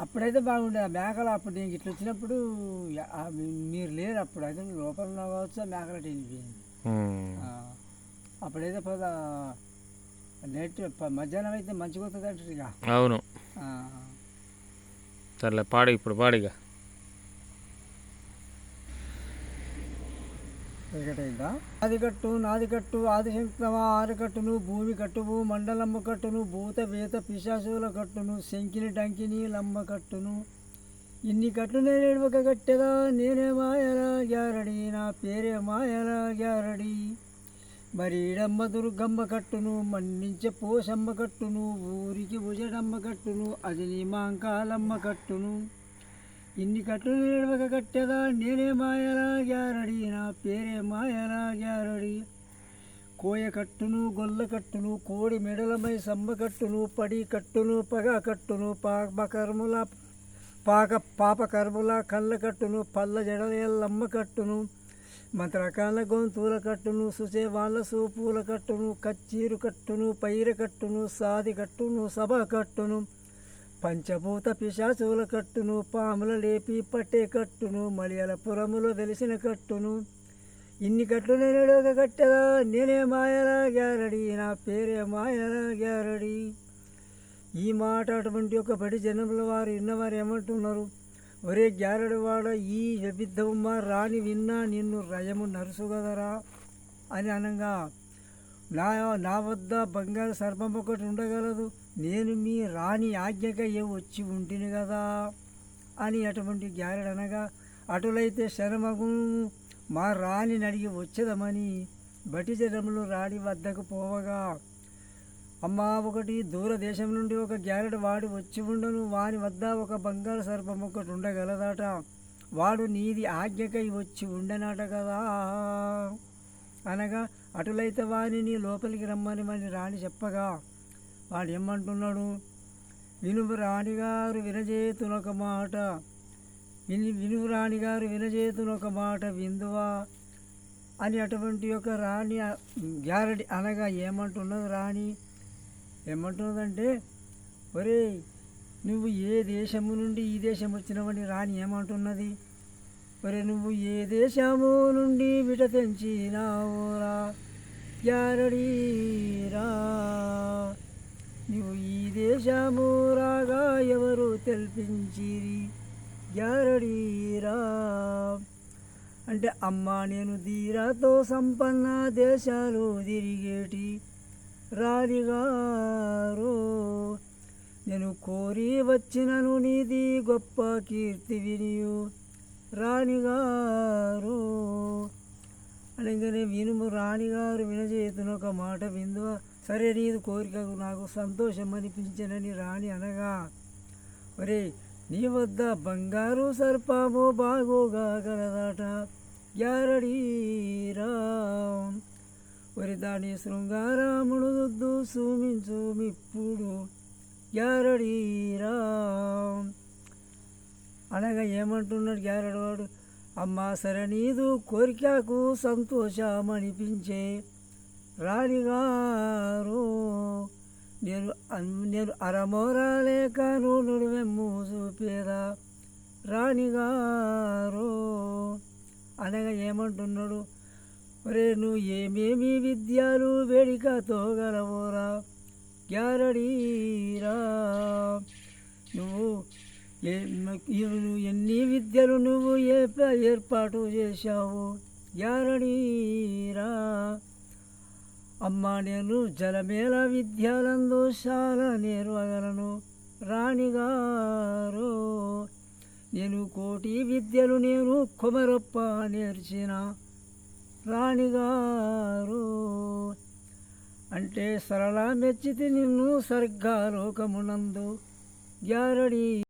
అప్పుడైతే బాగుండే ఆ మేకలు అప్పుడు నేను ఇట్లా వచ్చినప్పుడు మీరు లేరు అప్పుడు. అయితే లోపల కావచ్చు ఆ మేకలు అటు వెళ్ళిపోయింది అప్పుడైతే పద నైట్ మధ్యాహ్నం అయితే మంచిగా వస్తుంది అంటారు ఇక. అవును. సర్లే పాడు ఇప్పుడు పాడిగా ఒకటైందా ఆది కట్టు నాది కట్టు ఆదిశంకరమా ఆరు కట్టును భూమి కట్టువు మండలమ్మ కట్టును భూత వేత పిశాసుల కట్టును శంకిని డంకిని లమ్మ కట్టును. ఇన్ని కట్లు నేను కట్టెదా నేనే మాయలా గ్యారడి నా పేరే మాయలా గ్యారడి. మరి దుర్గమ్మ కట్టును మన్నించే పోషమ్మ కట్టును ఊరికి భుజడమ్మ కట్టును అది నీ మాంకాలమ్మ కట్టును. ఇన్ని కట్లు నిలవక కట్టెదా? నేనే మాయలా గ్యారడి నా పేరే మాయలా గ్యారడి. కోయ కట్టును గొల్ల కట్టును కోడి మెడలమై సమ్మ కట్టును పడి కట్టును పగ కట్టును పాప కర్ముల పాక పాపకర్ముల కళ్ళ కట్టును పల్ల జడలమ్మ కట్టును మంత్రకాల గొంతుల కట్టును సుసే వాళ్ళ సూపుల కట్టును కచ్చీరు కట్టును పైర కట్టును సాది కట్టును సభ కట్టును. పంచభూత పిశాచుల కట్టును పాముల లేపి పట్టే కట్టును మలయాళ పురములో వెలిసిన కట్టును. ఇన్ని కట్లు నేను ఒక కట్టెదా నేనే మాయలా గ్యారడి నా పేరే మాయలా గ్యారడి. ఈ మాట అటువంటి ఒక బడి జనముల వారు విన్నవారు ఏమంటున్నారు? ఒరే గ్యారడి వాడ ఈ విద్ధమ్మ రాని విన్నా నిన్ను రయము నరుసు కదరా అని అనగా నా నా వద్ద బంగారు సర్పం ఒకటి ఉండగలదు. నేను మీ రాణి ఆజ్ఞకయ్యే వచ్చి ఉంటిని కదా? అని అటువంటి గ్యారెడ్ అనగా అటులైతే శరమగు మా రాణిని అడిగి వచ్చేదమని బటి రాణి వద్దకు పోవగా అమ్మా ఒకటి దూరదేశం నుండి ఒక గ్యారెడ్ వాడు వచ్చి ఉండను. వాని వద్ద ఒక బంగారు సర్పం ఒకటి ఉండగలదట. వాడు నీది ఆజ్ఞకై వచ్చి ఉండనట కదా? అనగా అటులైతే వాణిని లోపలికి రమ్మని మరి రాణి చెప్పగా వాడు ఏమంటున్నాడు? వినుము రాణిగారు వినజేతునొక మాట. విని వినుము రాణిగారు వినజేతునొక మాట విందువా? అని అటువంటి యొక్క రాణి గ్యారడి అనగా ఏమంటున్నది రాణి? ఏమంటున్నదంటే ఒరే నువ్వు ఏ దేశము నుండి ఈ దేశం వచ్చినవని రాణి ఏమంటున్నది? మరి నువ్వు ఏ దేశము నుండి విట తెంచినావురా? యారడీరా నువ్వు ఈ దేశము రాగా ఎవరు తెల్పించిరి? గ్యారడీరా అంటే అమ్మా నేను ధీరాతో సంపన్న దేశాలు తిరిగేటి రాలిగారు నేను కోరి వచ్చినను నీది గొప్ప కీర్తి వినియు. రాణిగారు. అనగానే వినుము రాణిగారు వినజేతున ఒక మాట విందువ. సరే నీది కోరికకు నాకు సంతోషం అనిపించనని రాణి అనగా ఒరే నీ వద్ద బంగారు సర్పము బాగోగా కలదాట గ్యారడీరా ఒరి దాని శృంగారాముడు దుద్దు సూమించు మిప్పుడు. గ్యారడీరా అనగా ఏమంటున్నాడు గ్యారడవాడు అమ్మా సరే నీదు కోరికకు సంతోషం అనిపించే రాణిగారు. నేను నేను అరమోరాలేక నూనెడు వెమ్ము చూపేదా రాణిగారు? అనగా ఏమంటున్నాడు ఒరే నువ్వు ఏమేమి విద్యలు వేడికతో గలవోరా? గ్యారడీరా నువ్వు ఎన్ని విద్యలు నువ్వు ఏ ఏర్పాటు చేశావు? గ్యారడీరా అమ్మా నేను జలమేళ విద్యాలందు చాలా నేర్వగలను. రాణిగారు నేను కోటి విద్యలు నేను కుమరప్ప నేర్చిన. రాణిగారు అంటే సరళ మెచ్చితి నిన్ను సరిగ్గా లోకమునందు గ్యారడి